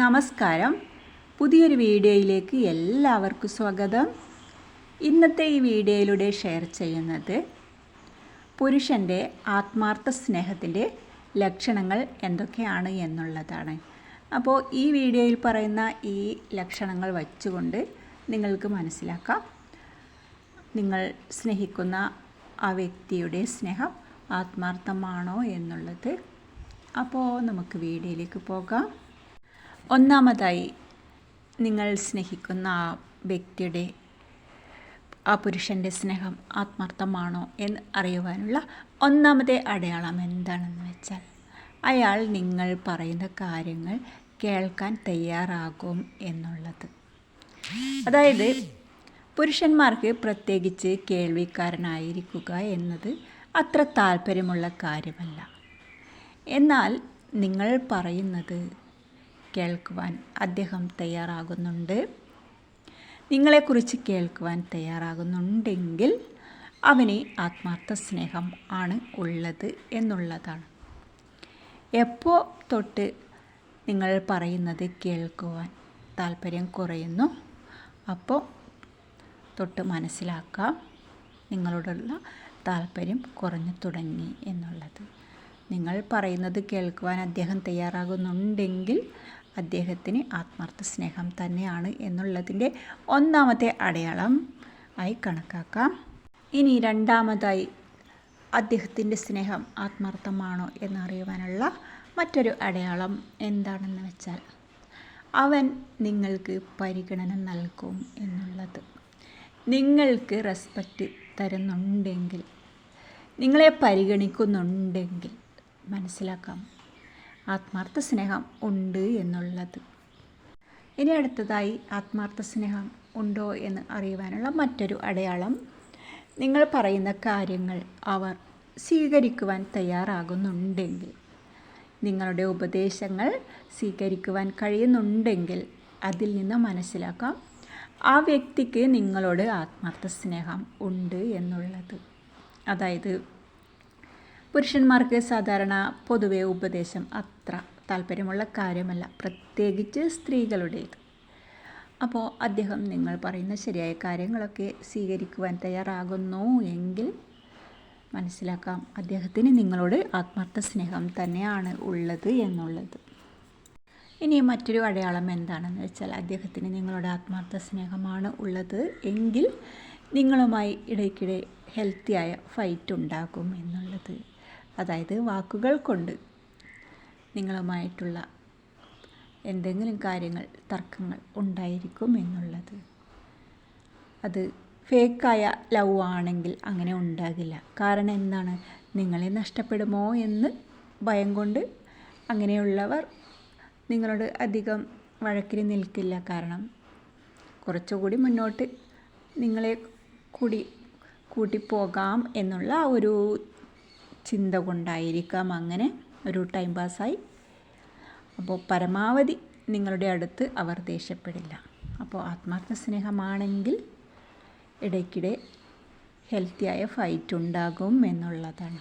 നമസ്കാരം. പുതിയൊരു വീഡിയോയിലേക്ക് എല്ലാവർക്കും സ്വാഗതം. ഇന്നത്തെ ഈ വീഡിയോയിലൂടെ ഷെയർ ചെയ്യുന്നത് പുരുഷന്റെ ആത്മാർത്ഥ സ്നേഹത്തിന്റെ ലക്ഷണങ്ങൾ എന്തൊക്കെയാണ് എന്നുള്ളതാണ്. അപ്പോൾ ഈ വീഡിയോയിൽ പറയുന്ന ഈ ലക്ഷണങ്ങൾ വച്ചുകൊണ്ട് നിങ്ങൾക്ക് മനസ്സിലാക്കാം. നിങ്ങൾ സ്നേഹിക്കുന്ന ആ വ്യക്തിയുടെ സ്നേഹം ആത്മാർത്ഥമാണോ എന്നുള്ളത്. അപ്പോൾ നമുക്ക് വീഡിയോയിലേക്ക് പോകാം. ഒന്നാമതായി നിങ്ങൾ സ്നേഹിക്കുന്ന ആ വ്യക്തിയുടെ ആ പുരുഷന്റെ സ്നേഹം ആത്മാർത്ഥമാണോ എന്ന് അറിയുവാനുള്ള ഒന്നാമത്തെ അടയാളം എന്താണെന്ന് വെച്ചാൽ അയാൾ നിങ്ങൾ പറയുന്ന കാര്യങ്ങൾ കേൾക്കാൻ തയ്യാറാകും എന്നുള്ളത്. അതായത് പുരുഷന്മാർക്ക് പ്രത്യേകിച്ച് കേൾവിക്കാരനായിരിക്കുക എന്നത് അത്ര താല്പര്യമുള്ള കാര്യമല്ല. എന്നാൽ നിങ്ങൾ പറയുന്നത് കേൾക്കുവാൻ അദ്ദേഹം തയ്യാറാകുന്നുണ്ട്. നിങ്ങളെക്കുറിച്ച് കേൾക്കുവാൻ തയ്യാറാകുന്നുണ്ടെങ്കിൽ അവന് ആത്മാർത്ഥ സ്നേഹം ആണ് ഉള്ളത് എന്നുള്ളതാണ്. എപ്പോൾ തൊട്ട് നിങ്ങൾ പറയുന്നത് കേൾക്കുവാൻ താല്പര്യം കുറയുന്നു അപ്പോൾ തൊട്ട് മനസ്സിലാക്കാം നിങ്ങളോടുള്ള താല്പര്യം കുറഞ്ഞു തുടങ്ങി എന്നുള്ളത്. നിങ്ങൾ പറയുന്നത് കേൾക്കുവാൻ അദ്ദേഹം തയ്യാറാകുന്നുണ്ടെങ്കിൽ അദ്ദേഹത്തിന് ആത്മാർത്ഥ സ്നേഹം തന്നെയാണ് എന്നുള്ളതിന്റെ ഒന്നാമത്തെ അടയാളം ആയി കണക്കാക്കാം. ഇനി രണ്ടാമതായി അദ്ദേഹത്തിന്റെ സ്നേഹം ആത്മാർത്ഥമാണോ എന്നറിയുവാനുള്ള മറ്റൊരു അടയാളം എന്താണെന്ന് വെച്ചാൽ അവൻ നിങ്ങൾക്ക് പരിഗണന നൽകും എന്നുള്ളത്. നിങ്ങൾക്ക് റെസ്പെക്റ്റ് തരുന്നുണ്ടെങ്കിൽ നിങ്ങളെ പരിഗണിക്കുന്നുണ്ടെങ്കിൽ മനസ്സിലാക്കാം. ആത്മാർത്ഥ സ്നേഹം ഉണ്ട് എന്നുള്ളത്. ഇനി അടുത്തതായി ആത്മാർത്ഥ സ്നേഹം ഉണ്ടോ എന്ന് അറിയുവാനുള്ള മറ്റൊരു അടയാളം. നിങ്ങൾ പറയുന്ന കാര്യങ്ങൾ അവർ സ്വീകരിക്കുവാൻ തയ്യാറാകുന്നുണ്ടെങ്കിൽ നിങ്ങളുടെ ഉപദേശങ്ങൾ സ്വീകരിക്കുവാൻ കഴിയുന്നുണ്ടെങ്കിൽ അതിൽ നിന്ന് മനസ്സിലാക്കാം ആ വ്യക്തിക്ക് നിങ്ങളോട് ആത്മാർത്ഥ സ്നേഹം ഉണ്ട് എന്നുള്ളത്. അതായത് പുരുഷന്മാർക്ക് സാധാരണ പൊതുവെ ഉപദേശം അത്ര താല്പര്യമുള്ള കാര്യമല്ല. പ്രത്യേകിച്ച് സ്ത്രീകളുടേത്. അപ്പോൾ അദ്ദേഹം നിങ്ങൾ പറയുന്ന ശരിയായ കാര്യങ്ങളൊക്കെ സ്വീകരിക്കുവാൻ തയ്യാറാകുന്നു എങ്കിൽ മനസ്സിലാക്കാം അദ്ദേഹത്തിന് നിങ്ങളോട് ആത്മാർത്ഥ സ്നേഹം തന്നെയാണ് ഉള്ളത് എന്നുള്ളത്. ഇനി മറ്റൊരു അടയാളം എന്താണെന്ന് വെച്ചാൽ അദ്ദേഹത്തിന് നിങ്ങളുടെ ആത്മാർത്ഥ സ്നേഹമാണ് ഉള്ളത് എങ്കിൽ നിങ്ങളുമായി ഇടയ്ക്കിടെ ഹെൽത്തിയായ ഫൈറ്റ് ഉണ്ടാകും എന്നുള്ളത്. അതായത് വാക്കുകൾ കൊണ്ട് നിങ്ങളുമായിട്ടുള്ള എന്തെങ്കിലും കാര്യങ്ങൾ തർക്കങ്ങൾ ഉണ്ടായിരിക്കും എന്നുള്ളത്. അത് ഫേക്കായ ലവ് ആണെങ്കിൽ അങ്ങനെ ഉണ്ടാകില്ല. കാരണം എന്താണ്? നിങ്ങളെ നഷ്ടപ്പെടുമോ എന്ന് ഭയം കൊണ്ട് അങ്ങനെയുള്ളവർ നിങ്ങളോട് അധികം വഴക്കിന് നിൽക്കില്ല. കാരണം കുറച്ചുകൂടി മുന്നോട്ട് നിങ്ങളെ കൂടി കൂട്ടിപ്പോകാം എന്നുള്ള ഒരു ചിന്ത കൊണ്ടായിരിക്കാം അങ്ങനെ ഒരു ടൈം പാസ്സായി അപ്പോൾ പരമാവധി നിങ്ങളുടെ അടുത്ത് അവർ ദേഷ്യപ്പെടില്ല. അപ്പോൾ ആത്മാർത്ഥ സ്നേഹമാണെങ്കിൽ ഇടയ്ക്കിടെ ഹെൽത്തിയായ ഫൈറ്റ് ഉണ്ടാകും എന്നുള്ളതാണ്.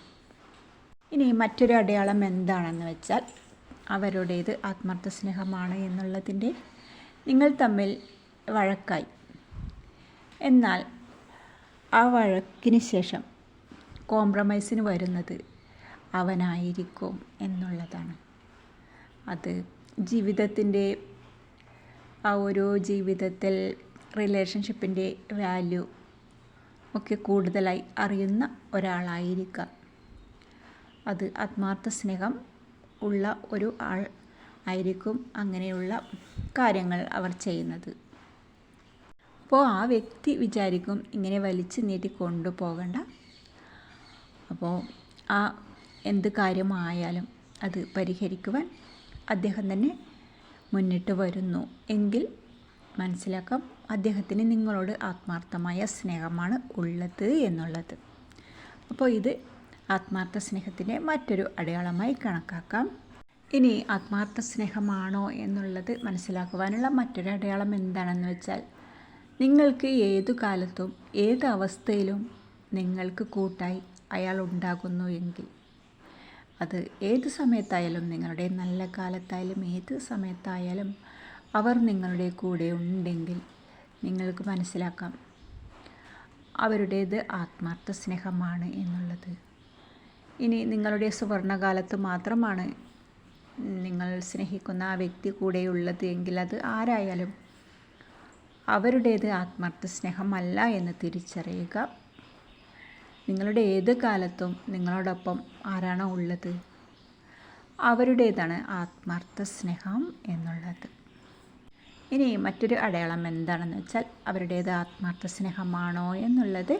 ഇനി മറ്റൊരു അടയാളം എന്താണെന്ന് വെച്ചാൽ അവരുടേത് ആത്മാർത്ഥ സ്നേഹമാണ് എന്നുള്ളതിന്റെ നിങ്ങൾ തമ്മിൽ വഴക്കായി. എന്നാൽ ആ വഴക്കിന് ശേഷം കോംപ്രമൈസിന് വരുന്നത് അവനായിരിക്കും എന്നുള്ളതാണ്. അത് ജീവിതത്തിന്റെ ആ ഒരു ജീവിതത്തിൽ റിലേഷൻഷിപ്പിന്റെ വാല്യൂ ഒക്കെ കൂടുതലായി അറിയുന്ന ഒരാളായിരിക്കാം. അത് ആത്മാർത്ഥ സ്നേഹം ഉള്ള ഒരു ആൾ ആയിരിക്കും അങ്ങനെയുള്ള കാര്യങ്ങൾ അവർ ചെയ്യുന്നത്. അപ്പോൾ ആ വ്യക്തി വിചാരിക്കും ഇങ്ങനെ വലിച്ചു നീട്ടി കൊണ്ടുപോകണ്ട. അപ്പോൾ ആ എന്ത് കാര്യമായാലും അത് പരിഹരിക്കുവാൻ അദ്ദേഹം തന്നെ മുന്നിട്ട് വരുന്നു. എങ്കിൽ മനസ്സിലാക്കാം അദ്ദേഹത്തിന് നിങ്ങളോട് ആത്മാർത്ഥമായ സ്നേഹമാണ് ഉള്ളത് എന്നുള്ളത്. അപ്പോൾ ഇത് ആത്മാർത്ഥ സ്നേഹത്തിന്റെ മറ്റൊരു അടയാളമായി കണക്കാക്കാം. ഇനി ആത്മാർത്ഥ സ്നേഹമാണോ എന്നുള്ളത് മനസ്സിലാക്കുവാനുള്ള മറ്റൊരു അടയാളം എന്താണെന്ന് വെച്ചാൽ നിങ്ങൾക്ക് ഏതു കാലത്തും ഏത് അവസ്ഥയിലും നിങ്ങൾക്ക് കൂട്ടായി അയാൾ ഉണ്ടാകുന്നു എങ്കിൽ അത് ഏത് സമയത്തായാലും നിങ്ങളുടെ നല്ല കാലത്തായാലും ഏത് സമയത്തായാലും അവർ നിങ്ങളുടെ കൂടെ ഉണ്ടെങ്കിൽ നിങ്ങൾക്ക് മനസ്സിലാക്കാം അവരുടേത് ആത്മാർത്ഥ സ്നേഹമാണ് എന്നുള്ളത്. ഇനി നിങ്ങളുടെ സുവർണകാലത്ത് മാത്രമാണ് നിങ്ങൾ സ്നേഹിക്കുന്ന ആ വ്യക്തി കൂടെയുള്ളത് എങ്കിൽ അത് ആരായാലും അവരുടേത് ആത്മാർത്ഥ സ്നേഹമല്ല എന്ന് തിരിച്ചറിയുക. നിങ്ങളുടെ ഏത് കാലത്തും നിങ്ങളോടൊപ്പം ആരാണോ ഉള്ളത്? അവരുടേതാണ് ആത്മാർത്ഥ സ്നേഹം എന്നുള്ളത്. ഇനി മറ്റൊരു അടയാളം എന്താണെന്ന് വെച്ചാൽ അവരുടേത് ആത്മാർത്ഥ സ്നേഹമാണോ എന്നുള്ളത്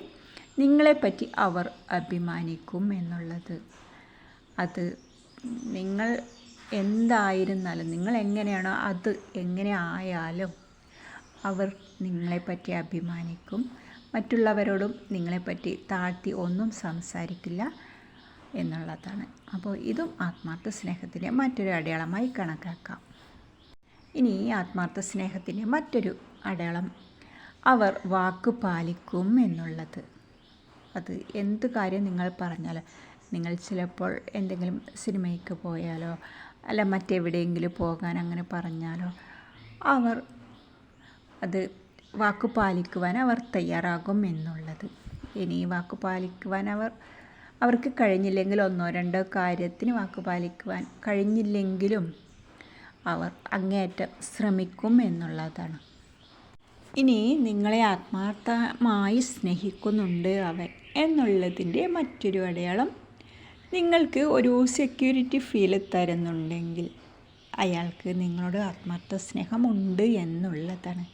നിങ്ങളെപ്പറ്റി അവർ അഭിമാനിക്കും എന്നുള്ളത്. അത് നിങ്ങൾ എന്തായിരുന്നാലും നിങ്ങൾ എങ്ങനെയാണോ അത് എങ്ങനെ ആയാലും അവർ നിങ്ങളെപ്പറ്റി അഭിമാനിക്കും. മറ്റുള്ളവരോടും നിങ്ങളെപ്പറ്റി താഴ്ത്തി ഒന്നും സംസാരിക്കില്ല എന്നുള്ളതാണ്. അപ്പോൾ ഇതും ആത്മാർത്ഥ സ്നേഹത്തിന്റെ മറ്റൊരു അടയാളമായി കണക്കാക്കാം. ഇനി ഈ ആത്മാർത്ഥ സ്നേഹത്തിന്റെ മറ്റൊരു അടയാളം അവർ വാക്ക് പാലിക്കും എന്നുള്ളത്. അത് എന്ത് കാര്യം നിങ്ങൾ പറഞ്ഞാൽ നിങ്ങൾ ചിലപ്പോൾ എന്തെങ്കിലും സിനിമയ്ക്ക് പോയാലോ അല്ല മറ്റെവിടെയെങ്കിലും പോകാൻ അങ്ങനെ പറഞ്ഞാലോ അവർ അത് വാക്ക് പാലിക്കുവാൻ അവർ തയ്യാറാകും എന്നുള്ളത്. ഇനി വാക്ക് പാലിക്കുവാൻ അവർ അവർക്ക് കഴിഞ്ഞില്ലെങ്കിൽ ഒന്നോ രണ്ടോ കാര്യത്തിന് വാക്ക് പാലിക്കുവാൻ കഴിഞ്ഞില്ലെങ്കിലും അവർ അങ്ങേയറ്റം ശ്രമിക്കും എന്നുള്ളതാണ്. ഇനി നിങ്ങളെ ആത്മാർത്ഥമായി സ്നേഹിക്കുന്നുണ്ട് അവൻ എന്നുള്ളതിന്റെ മറ്റൊരു അടയാളം നിങ്ങൾക്ക് ഒരു സെക്യൂരിറ്റി ഫീൽ തരുന്നുണ്ടെങ്കിൽ അയാൾക്ക് നിങ്ങളോട് ആത്മാർത്ഥ സ്നേഹമുണ്ട് എന്നുള്ളതാണ്.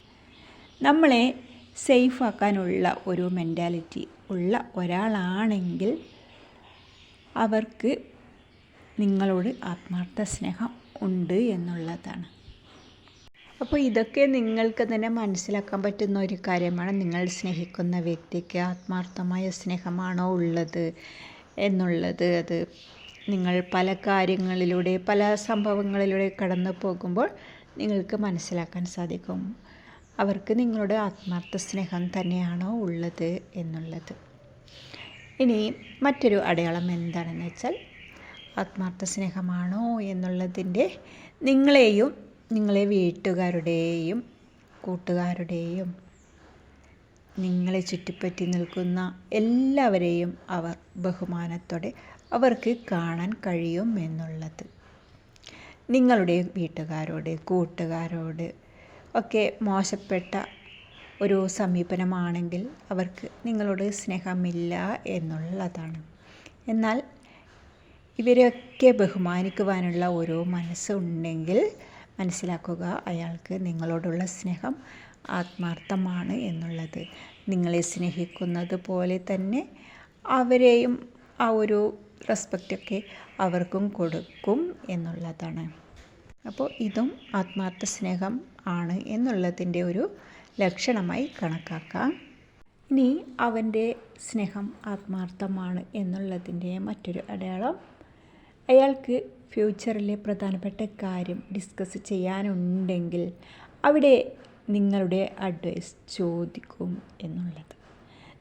നമ്മളെ സേഫ് ആക്കാനുള്ള ഒരു മെന്റാലിറ്റി ഉള്ള ഒരാളാണെങ്കിൽ അവർക്ക് നിങ്ങളോട് ആത്മാർത്ഥ സ്നേഹം ഉണ്ട് എന്നുള്ളതാണ്. അപ്പോൾ ഇതൊക്കെ നിങ്ങൾക്ക് തന്നെ മനസ്സിലാക്കാൻ പറ്റുന്ന ഒരു കാര്യമാണ്. നിങ്ങൾ സ്നേഹിക്കുന്ന വ്യക്തിക്ക് ആത്മാർത്ഥമായ സ്നേഹമാണോ ഉള്ളത് എന്നുള്ളത്. അത് നിങ്ങൾ പല കാര്യങ്ങളിലൂടെ പല സംഭവങ്ങളിലൂടെ കടന്നു പോകുമ്പോൾ നിങ്ങൾക്ക് മനസ്സിലാക്കാൻ സാധിക്കും. അവർക്ക് നിങ്ങളുടെ ആത്മാർത്ഥ സ്നേഹം തന്നെയാണോ ഉള്ളത് എന്നുള്ളത്. ഇനി മറ്റൊരു അടയാളം എന്താണെന്ന് വെച്ചാൽ ആത്മാർത്ഥ സ്നേഹമാണോ എന്നുള്ളതിന്റെ നിങ്ങളെയും നിങ്ങളെ വീട്ടുകാരുടെയും കൂട്ടുകാരുടെയും നിങ്ങളെ ചുറ്റിപ്പറ്റി നിൽക്കുന്ന എല്ലാവരെയും അവർ ബഹുമാനത്തോടെ അവർക്ക് കാണാൻ കഴിയും എന്നുള്ളത് നിങ്ങളുടെ വീട്ടുകാരോട് കൂട്ടുകാരോട് ഒക്കെ മോശപ്പെട്ട ഒരു സമീപനമാണെങ്കിൽ അവർക്ക് നിങ്ങളോട് സ്നേഹമില്ല എന്നുള്ളതാണ്. എന്നാൽ ഇവരെയൊക്കെ ബഹുമാനിക്കുവാനുള്ള ഓരോ മനസ്സുണ്ടെങ്കിൽ മനസ്സിലാക്കുക അയാൾക്ക് നിങ്ങളോടുള്ള സ്നേഹം ആത്മാർത്ഥമാണ് എന്നുള്ളത്. നിങ്ങളെ സ്നേഹിക്കുന്നത് പോലെ തന്നെ അവരെയും ആ ഒരു റെസ്പെക്റ്റൊക്കെ അവർക്കും കൊടുക്കും എന്നുള്ളതാണ്. അപ്പോൾ ഇതും ആത്മാർത്ഥ സ്നേഹം ആണ് എന്നുള്ളതിന്റെ ഒരു ലക്ഷണമായി കണക്കാക്കാം. ഇനി അവന്റെ സ്നേഹം ആത്മാർത്ഥമാണ് എന്നുള്ളതിന്റെ മറ്റൊരു അടയാളം. അയാൾക്ക് ഫ്യൂച്ചറിലെ പ്രധാനപ്പെട്ട കാര്യം ഡിസ്കസ് ചെയ്യാനുണ്ടെങ്കിൽ അവിടെ നിങ്ങളുടെ അഡ്വൈസ് ചോദിക്കും എന്നുള്ളത്.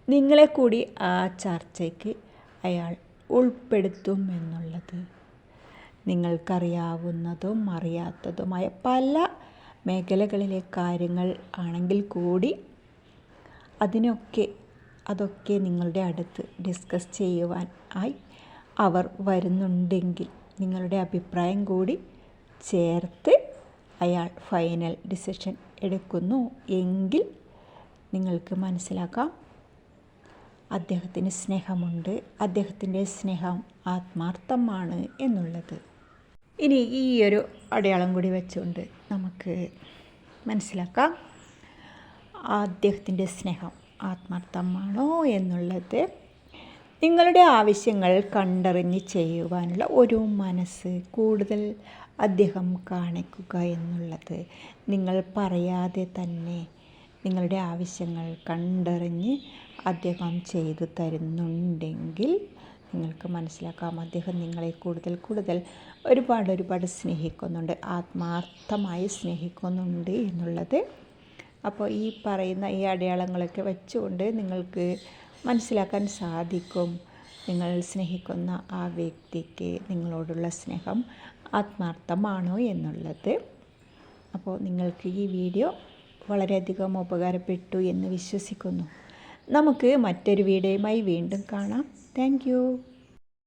നിങ്ങളെ കൂടി ആ ചർച്ചയ്ക്ക് അയാൾ ഉൾപ്പെടുത്തും എന്നുള്ളത്. നിങ്ങൾക്കറിയാവുന്നതും അറിയാത്തതുമായ പല മേഖലകളിലെ കാര്യങ്ങൾ ആണെങ്കിൽ കൂടി അതിനൊക്കെ അതൊക്കെ നിങ്ങളുടെ അടുത്ത് ഡിസ്കസ് ചെയ്യുവാൻ ആയി അവർ വരുന്നുണ്ടെങ്കിൽ നിങ്ങളുടെ അഭിപ്രായം കൂടി ചേർത്ത് അയാൾ ഫൈനൽ ഡിസിഷൻ എടുക്കുന്നു എങ്കിൽ നിങ്ങൾക്ക് മനസ്സിലാക്കാം അദ്ദേഹത്തിന് സ്നേഹമുണ്ട് അദ്ദേഹത്തിന്റെ സ്നേഹം ആത്മാർത്ഥമാണ് എന്നുള്ളത്. ഇനി ഈ ഒരു അടയാളം കൂടി വെച്ചുകൊണ്ട് നമുക്ക് മനസ്സിലാക്കാം. അദ്ദേഹത്തിന്റെ സ്നേഹം ആത്മാർത്ഥമാണോ എന്നുള്ളത് നിങ്ങളുടെ ആവശ്യങ്ങൾ കണ്ടറിഞ്ഞ് ചെയ്യുവാനുള്ള ഒരു മനസ്സ് കൂടുതൽ അദ്ദേഹം കാണിക്കുക എന്നുള്ളത് നിങ്ങൾ പറയാതെ തന്നെ നിങ്ങളുടെ ആവശ്യങ്ങൾ കണ്ടറിഞ്ഞ് അദ്ദേഹം ചെയ്തു തരുന്നുണ്ടെങ്കിൽ നിങ്ങൾക്ക് മനസ്സിലാക്കാം. അദ്ദേഹം നിങ്ങളെ കൂടുതൽ കൂടുതൽ ഒരുപാട് ഒരുപാട് സ്നേഹിക്കുന്നുണ്ട്. ആത്മാർത്ഥമായി സ്നേഹിക്കുന്നുണ്ട് എന്നുള്ളത്. അപ്പോൾ ഈ പറയുന്ന ഈ അടയാളങ്ങളൊക്കെ വെച്ചുകൊണ്ട് നിങ്ങൾക്ക് മനസ്സിലാക്കാൻ സാധിക്കും. നിങ്ങൾ സ്നേഹിക്കുന്ന ആ വ്യക്തിക്ക് നിങ്ങളോടുള്ള സ്നേഹം ആത്മാർത്ഥമാണോ എന്നുള്ളത്. അപ്പോൾ നിങ്ങൾക്ക് ഈ വീഡിയോ വളരെയധികം ഉപകാരപ്പെട്ടു എന്ന് വിശ്വസിക്കുന്നു. നമുക്ക് മറ്റൊരു വീഡിയോയുമായി വീണ്ടും കാണാം. Thank you.